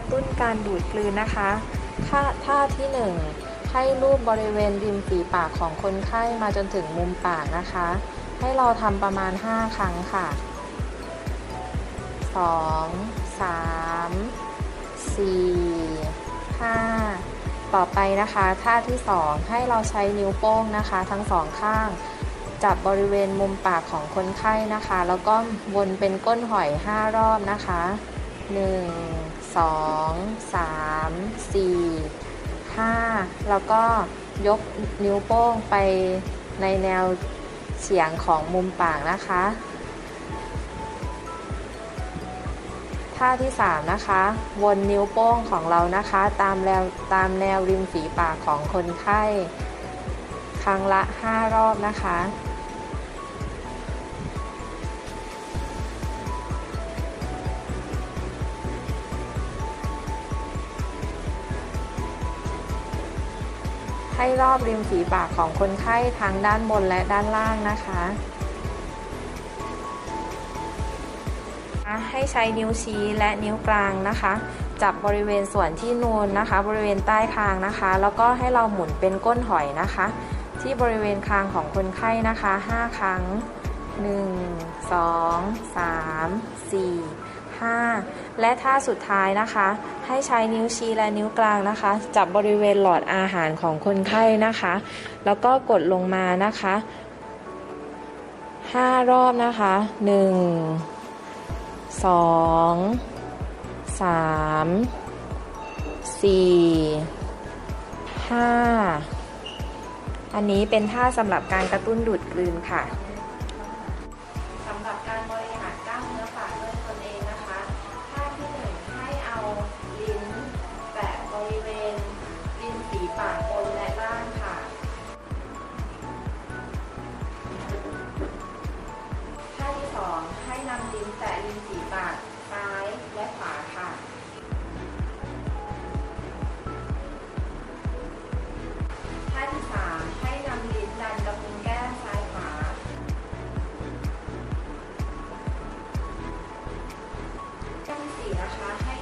กระตุ้นการดูดกลืนนะคะท่าท่าที่ 1 ให้รูปบริเวณริมฝีปากของคนไข้มาจนถึงมุมปากนะคะ ให้เราทำประมาณ 5 ครั้งค่ะ 2 3 4 5 ต่อไปนะคะท่าที่ 2 ให้เราใช้นิ้วโป้งนะคะ ทั้งสองข้างจับบริเวณมุมปากของคนไข้นะคะ แล้วก็วนเป็นก้นหอย 5 รอบนะคะ 1 2 3 4 5 แล้วก็ยกนิ้วโป้งไปในแนวเฉียงของมุมปากนะคะท่าที่ 3 นะคะ วนนิ้วโป้งของเรานะคะ ตามแนวตามแนวริมฝีปากของคนไข้ ครั้งละ 5 รอบนะคะ ให้รอบริมฝีปากของคนไข้ทั้งด้านบนและด้านล่างนะคะ ให้ใช้นิ้วชี้และนิ้วกลางนะคะ จับบริเวณส่วนที่นูนนะคะ บริเวณใต้คางนะคะ แล้วก็ให้เราหมุนเป็นก้นหอยนะคะ ที่บริเวณคางของคนไข้นะคะ 5 ครั้ง 1 2 3 4 5 และท่าสุดท้ายนะคะ ให้ใช้นิ้วชี้และนิ้วกลางนะคะ จับบริเวณหลอดอาหารของคนไข้นะคะ แล้วก็กดลงมานะคะ 5 รอบนะคะ1สองสามสี่ห้าอันนี้เป็นท่าสำหรับการกระตุ้นดูดกลืนค่ะ เจ้าศรีราชาให้